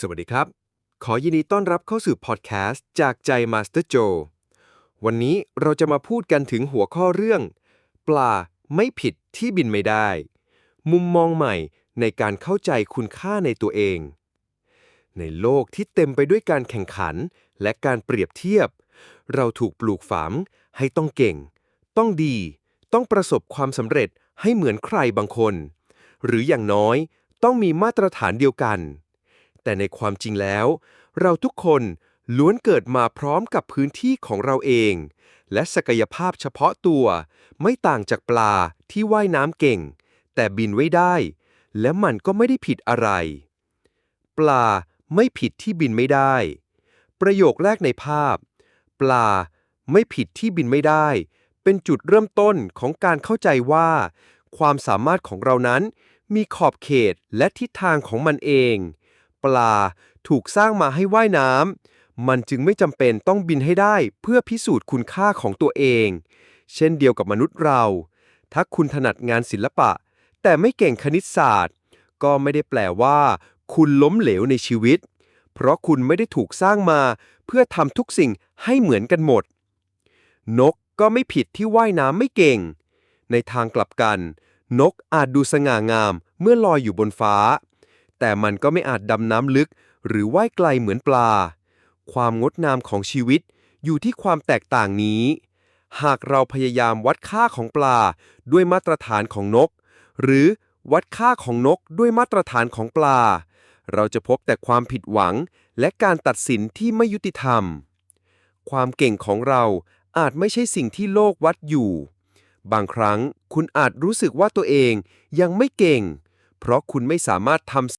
สวัสดีครับ ขอยินดีต้อนรับเข้าสู่พอดแคสต์จากใจมาสเตอร์โจ วันนี้เราจะมาพูดกันถึงหัวข้อเรื่อง ปลาไม่ผิดที่บินไม่ได้ มุมมองใหม่ในการเข้าใจคุณค่าในตัวเอง ในโลกที่เต็มไปด้วยการแข่งขันและการเปรียบเทียบ เราถูกปลูกฝังให้ต้องเก่ง ต้องดี ต้องประสบความสำเร็จให้เหมือนใครบางคน หรืออย่างน้อยต้องมีมาตรฐานเดียวกัน แต่ในความจริงแล้ว เราทุกคนล้วนเกิดมาพร้อมกับพื้นที่ของเราเอง และศักยภาพเฉพาะตัว ไม่ต่างจากปลาที่ว่ายน้ำเก่ง แต่บินไว้ได้ และมันก็ไม่ได้ผิดอะไร ปลาไม่ผิดที่บินไม่ได้ ประโยคแรกในภาพ ปลาไม่ผิดที่บินไม่ได้ เป็นจุดเริ่มต้นของการเข้าใจว่า ความสามารถของเรานั้น มีขอบเขตและทิศทางของมันเอง ปลา ถูกสร้างมาให้ว่ายน้ำมันจึงไม่จำเป็นต้องบินให้ได้เพื่อพิสูจน์คุณค่าของตัวเอง เช่นเดียวกับมนุษย์เรา ถ้าคุณถนัดงานศิลปะ แต่ไม่เก่งคณิตศาสตร์ ก็ไม่ได้แปลว่า คุณล้มเหลวในชีวิต เพราะคุณไม่ได้ถูกสร้างมา เพื่อทำทุกสิ่งให้เหมือนกันหมด นกก็ไม่ผิดที่ว่ายน้ำไม่เก่ง ในทางกลับกัน นกอาจดูสง่างามเมื่อลอยอยู่บนฟ้า แต่มันก็ไม่อาจดำน้ำลึก หรือว่ายไกลเหมือนปลา ความงดงามของชีวิตอยู่ที่ความแตกต่างนี้ หากเราพยายามวัดค่าของปลาด้วยมาตรฐานของนก หรือวัดค่าของนกด้วยมาตรฐานของปลา เราจะพบแต่ความผิดหวังและการตัดสินที่ไม่ยุติธรรม ความเก่งของเราอาจไม่ใช่สิ่งที่โลกวัดอยู่ บางครั้งคุณอาจรู้สึกว่าตัวเองยังไม่เก่ง เพราะคุณไม่สามารถทำ